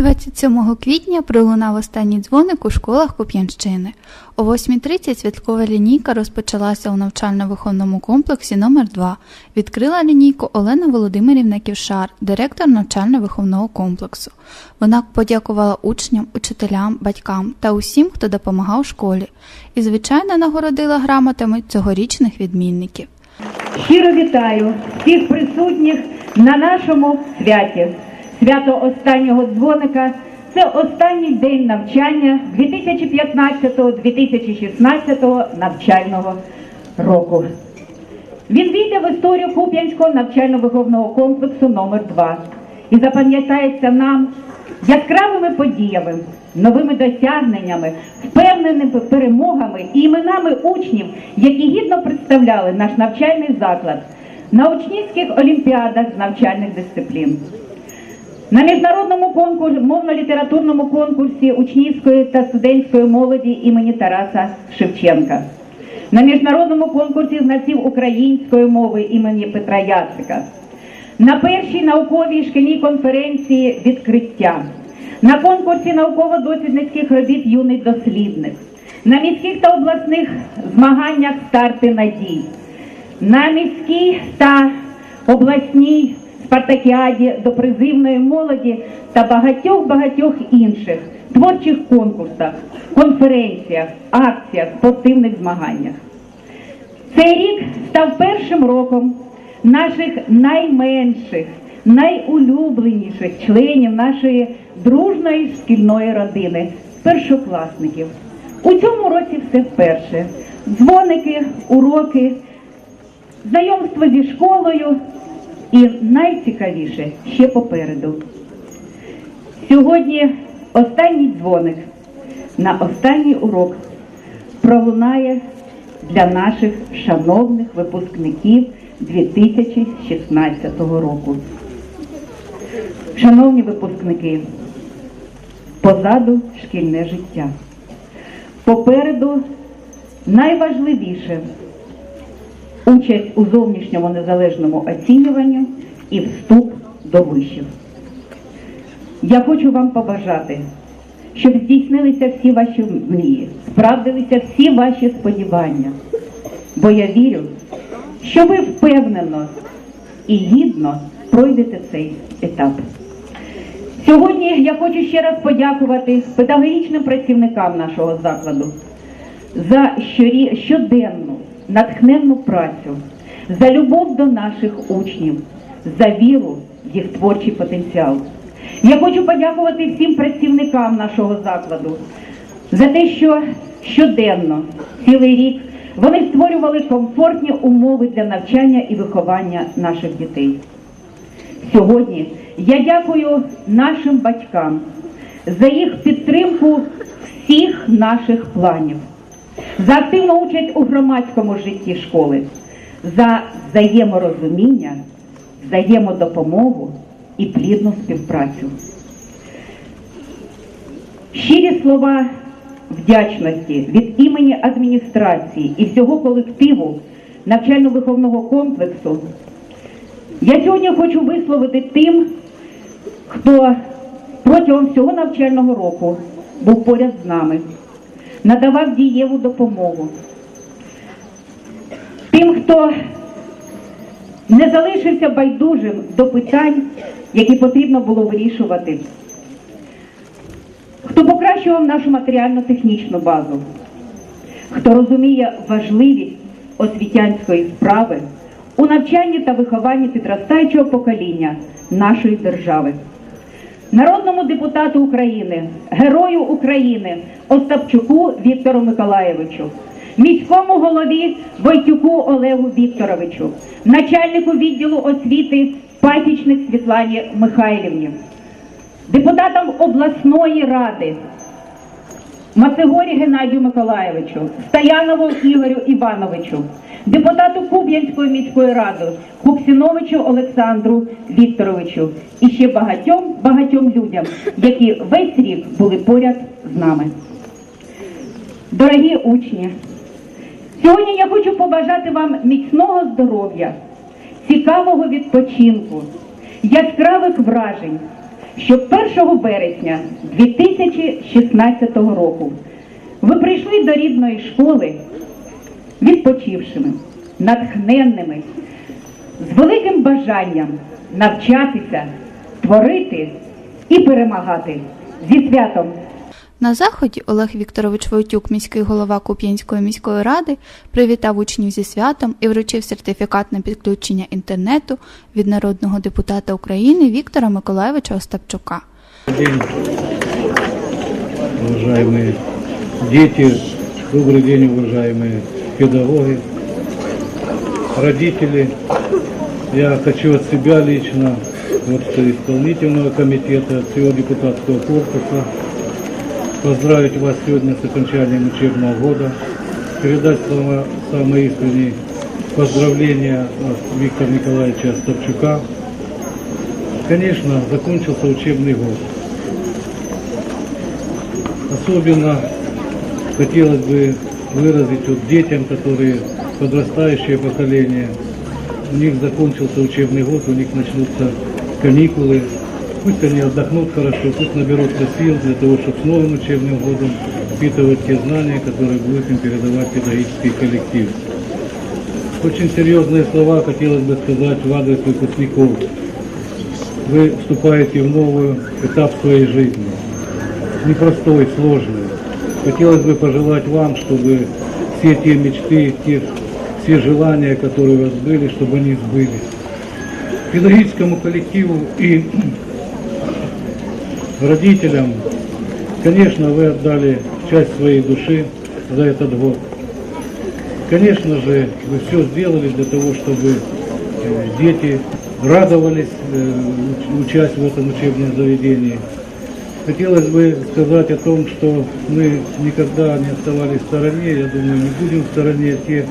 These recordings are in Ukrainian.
27 квітня пролунав останній дзвоник у школах Куп'янщини. О 8.30 святкова лінійка розпочалася у навчально-виховному комплексі номер 2 Відкрила лінійку Олена Володимирівна Ківшар, директор навчально-виховного комплексу. Вона подякувала учням, учителям, батькам та усім, хто допомагав школі, і, звичайно, нагородила грамотами цьогорічних відмінників. Щиро вітаю всіх присутніх на нашому святі. Свято останнього дзвоника це останній день навчання 2015-2016 навчального року. Він війде в історію Куп'янського навчально-виховного комплексу номер 2 і запам'ятається нам яскравими подіями, новими досягненнями, впевненими перемогами і іменами учнів, які гідно представляли наш навчальний заклад на учнівських олімпіадах з навчальних дисциплін. На міжнародному конкурсі, мовно-літературному конкурсі учнівської та студентської молоді імені Тараса Шевченка. На міжнародному конкурсі знавців української мови імені Петра Яцика. На першій науковій шкільній конференції відкриття. На конкурсі науково-дослідницьких робіт юний дослідник. На міських та обласних змаганнях старти надій. На міській та обласній спартакіаді до призивної молоді та багатьох-багатьох інших творчих конкурсах, конференціях, акціях, спортивних змаганнях. Цей рік став першим роком наших найменших, найулюбленіших членів нашої дружної шкільної родини, першокласників. У цьому році все вперше. Дзвоники, уроки, знайомство зі школою і найцікавіше ще попереду. Сьогодні останній дзвоник на останній урок пролунає для наших шановних випускників 2016 року. Шановні випускники, позаду шкільне життя. Попереду найважливіше участь у зовнішньому незалежному оцінюванні і вступ до вишів. Я хочу вам побажати, щоб здійснилися всі ваші мрії, справдилися всі ваші сподівання. Бо я вірю, що ви впевнено і гідно пройдете цей етап. Сьогодні я хочу ще раз подякувати педагогічним працівникам нашого закладу за щоденну натхненну працю, за любов до наших учнів, за віру в їх творчий потенціал. Я хочу подякувати всім працівникам нашого закладу за те, що щоденно, цілий рік, вони створювали комфортні умови для навчання і виховання наших дітей. Сьогодні я дякую нашим батькам за їх підтримку всіх наших планів, за активну участь у громадському житті школи, за взаєморозуміння, взаємодопомогу і плідну співпрацю. Щирі слова вдячності від імені адміністрації і всього колективу навчально-виховного комплексу. Я сьогодні хочу висловити тим, хто протягом всього навчального року був поряд з нами, надавав дієву допомогу. Тим, хто не залишився байдужим до питань, які потрібно було вирішувати, хто покращував нашу матеріально-технічну базу, хто розуміє важливість освітянської справи у навчанні та вихованні підростаючого покоління нашої держави. Народному депутату України, герою України Остапчуку Віктору Миколаєвичу, міському голові Войтюку Олегу Вікторовичу, начальнику відділу освіти Пасічник Світлані Михайлівні, депутатам обласної ради Мацегорі Геннадію Миколаєвичу, Стоянову Ігорю Івановичу, депутату Куб'янської міської ради Куксіновичу Олександру Вікторовичу і ще багатьом багатьом людям, які весь рік були поряд з нами. Дорогі учні, сьогодні я хочу побажати вам міцного здоров'я, цікавого відпочинку, яскравих вражень, щоб 1 березня 2016 року ви прийшли до рідної школи відпочившими, натхненними, з великим бажанням навчатися, творити і перемагати. Зі святом! На заході Олег Вікторович Войтюк, міський голова Куп'янської міської ради, привітав учнів зі святом і вручив сертифікат на підключення інтернету від народного депутата України Віктора Миколайовича Остапчука. день, уважаемые дети, добрый день, уважаемые педагоги, родители. Я хочу от себя лично, от исполнительного комитета, от всего депутатского корпуса поздравить вас сегодня с окончанием учебного года, передать само- самые искренние поздравления от Виктора Николаевича Остапчука. Конечно, закончился учебный год. Особенно хотелось бы выразить вот детям, которые подрастающее поколение, у них закончился учебный год, у них начнутся каникулы. Пусть они отдохнут хорошо, пусть наберутся сил для того, чтобы с новым учебным годом впитывать те знания, которые будет им передавать педагогический коллектив. Очень серьезные слова хотелось бы сказать в адрес выпускников. Вы вступаете в новый этап своей жизни непростой, сложный. Хотелось бы пожелать вам, чтобы все те мечты, те, все желания, которые у вас были, чтобы они сбылись. Педагогическому коллективу и родителям, конечно, вы отдали часть своей души за этот год. Конечно же, вы все сделали для того, чтобы э, дети радовались, э, уч- учась в этом учебном заведении. Хотелось бы сказать о том, что мы никогда не оставались в стороне, я думаю, не будем в стороне те э,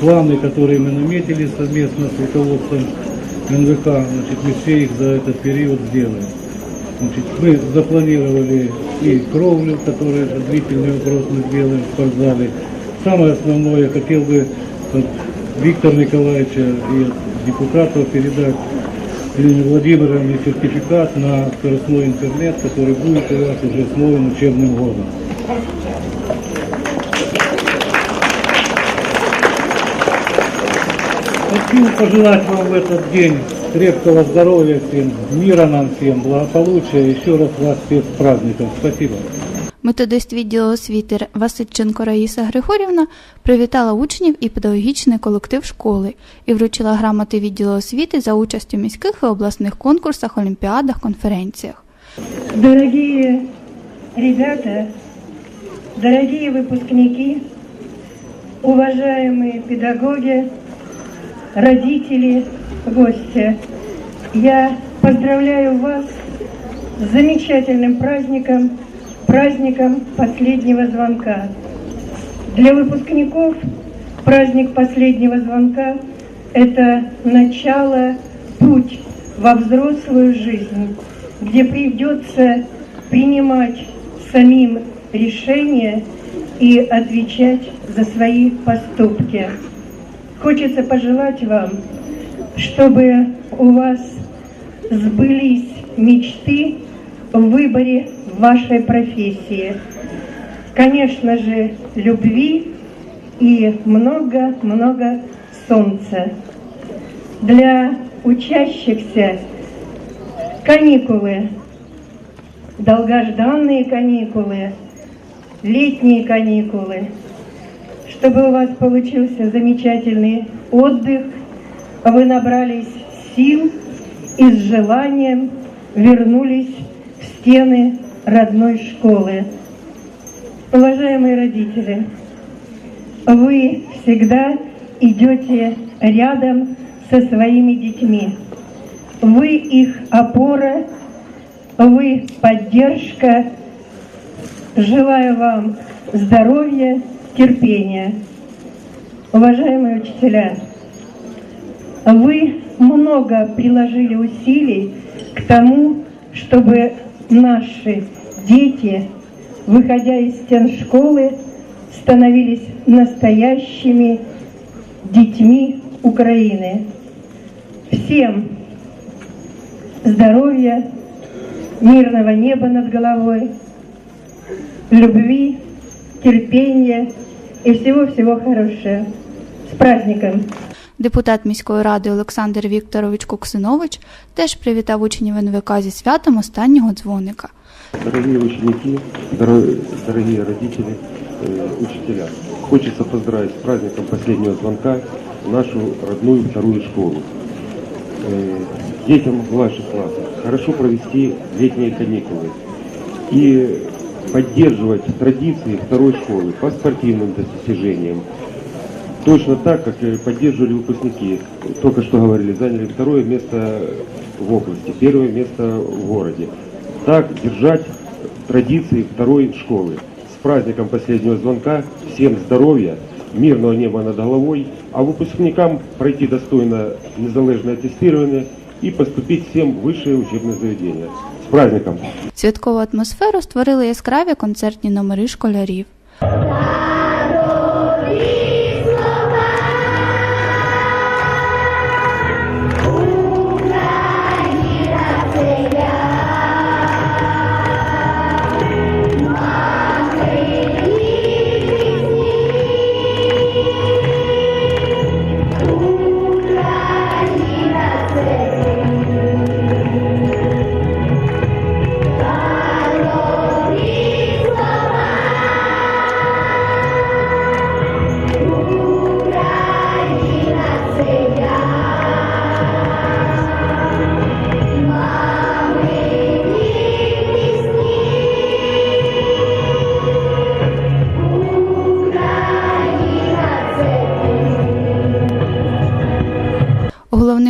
планы, которые мы наметили совместно с руководством НВК, значит, мы все их за этот период сделаем. Значит, мы запланировали и кровлю, которая же длительный вопрос мы сделаем в спортзале. Самое основное, я хотел бы от Виктора Николаевича и от депутатов передать Елене Владимировне сертификат на скоростной интернет, который будет у вас уже с новым учебным годом. Хочу пожелать вам в этот день крепкого здоровья всем, мира нам всем, благополучия. Еще раз вас всех с праздником. Спасибо. Методист відділу освіти Васильченко Раїса Григорівна привітала учнів і педагогічний колектив школи і вручила грамоти відділу освіти за участю в міських і обласних конкурсах, олімпіадах, конференціях. Дорогие ребята, дорогие выпускники, уважаемые педагоги, родители, гости, я поздравляю вас с замечательным праздником, праздником последнего звонка. Для выпускников праздник последнего звонка – это начало, путь во взрослую жизнь, где придется принимать самим решения и отвечать за свои поступки. Хочется пожелать вам, чтобы у вас сбылись мечты в выборе вашей профессии. Конечно же, любви и много-много солнца. Для учащихся каникулы, долгожданные каникулы, летние каникулы, чтобы у вас получился замечательный отдых, вы набрались сил и с желанием вернулись в стены родной школы. Уважаемые родители, вы всегда идете рядом со своими детьми. Вы их опора, вы поддержка. Желаю вам здоровья, терпения. Уважаемые учителя, вы много приложили усилий к тому, чтобы наши дети, выходя из стен школы, становились настоящими детьми Украины. Всем здоровья, мирного неба над головой, любви, терпения и всего-всего хорошего. С праздником! Депутат міської ради Олександр Вікторович Куксинович теж привітав учнів НВК зі святом останнього дзвоника. Дорогие ученики, доро- дорогие родители, э, учителя, хочется поздравить с праздником последнего звонка нашу родную вторую школу. Э, Детям младших классов хорошо провести летние каникулы и поддерживать традиции второй школы по спортивным достижениям. Точно так, как поддерживали выпускники. Только что говорили, заняли второе место в области, первое место в городе. Так держать традиции второй школы. С праздником последнего звонка. Всем здоровья, мирного неба над головой, а выпускникам пройти достойно незалежное тестирование и поступить всем в высшее учебное заведение. Праздником! Святкову атмосферу створили яскраві концертні номери школярів.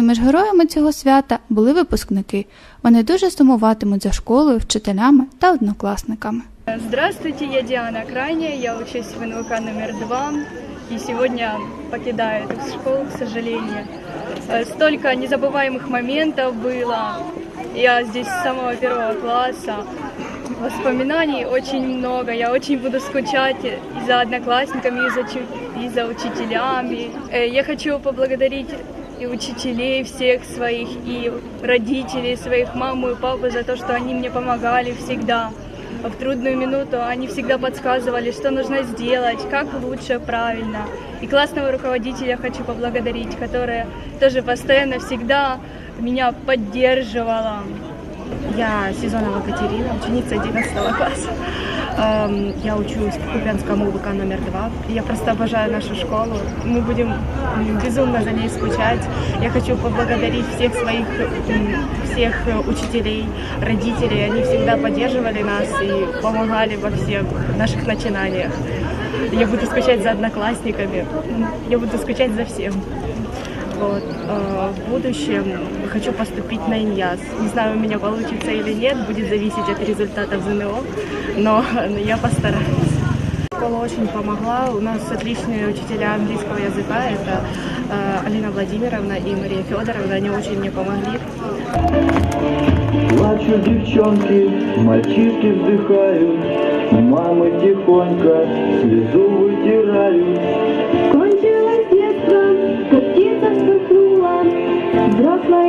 Головними ж героями цього свята були випускники. Вони дуже сумуватимуть за школою, вчителями та однокласниками. Здравствуйте, я Диана Крайняя, я учусь в НВК номер два и сегодня покидаю эту школу, к сожалению. Э, Столько незабываемых моментов было. Я здесь с самого первого класса. Воспоминаний очень много. Я очень буду скучать и за одноклассниками, и за, чу- и за учителями. Э, Я хочу поблагодарить и учителей всех своих, и родителей своих, маму и папу за то, что они мне помогали всегда. В трудную минуту они всегда подсказывали, что нужно сделать, как лучше, правильно. И классного руководителя хочу поблагодарить, которая тоже постоянно всегда меня поддерживала. Я Сезонова Катерина, ученица 11 класса. Эм, Я учусь в Купянском УВК номер два. Я просто обожаю нашу школу. Мы будем м, безумно за ней скучать. Я хочу поблагодарить всех своих, м, всех э, учителей, родителей. Они всегда поддерживали нас и помогали во всех наших начинаниях. Я буду скучать за одноклассниками. М, Я буду скучать за всем. Вот. э, В будущем хочу поступить на ИНЯС. Не знаю, у меня получится или нет, будет зависеть от результатов ЗНО, но я постараюсь. Школа очень помогла. У нас отличные учителя английского языка. Это э, Алина Владимировна и Мария Федоровна. Они очень мне помогли. Плачут девчонки, мальчишки вздыхают, Мамы тихонько слезу вытирают. dropped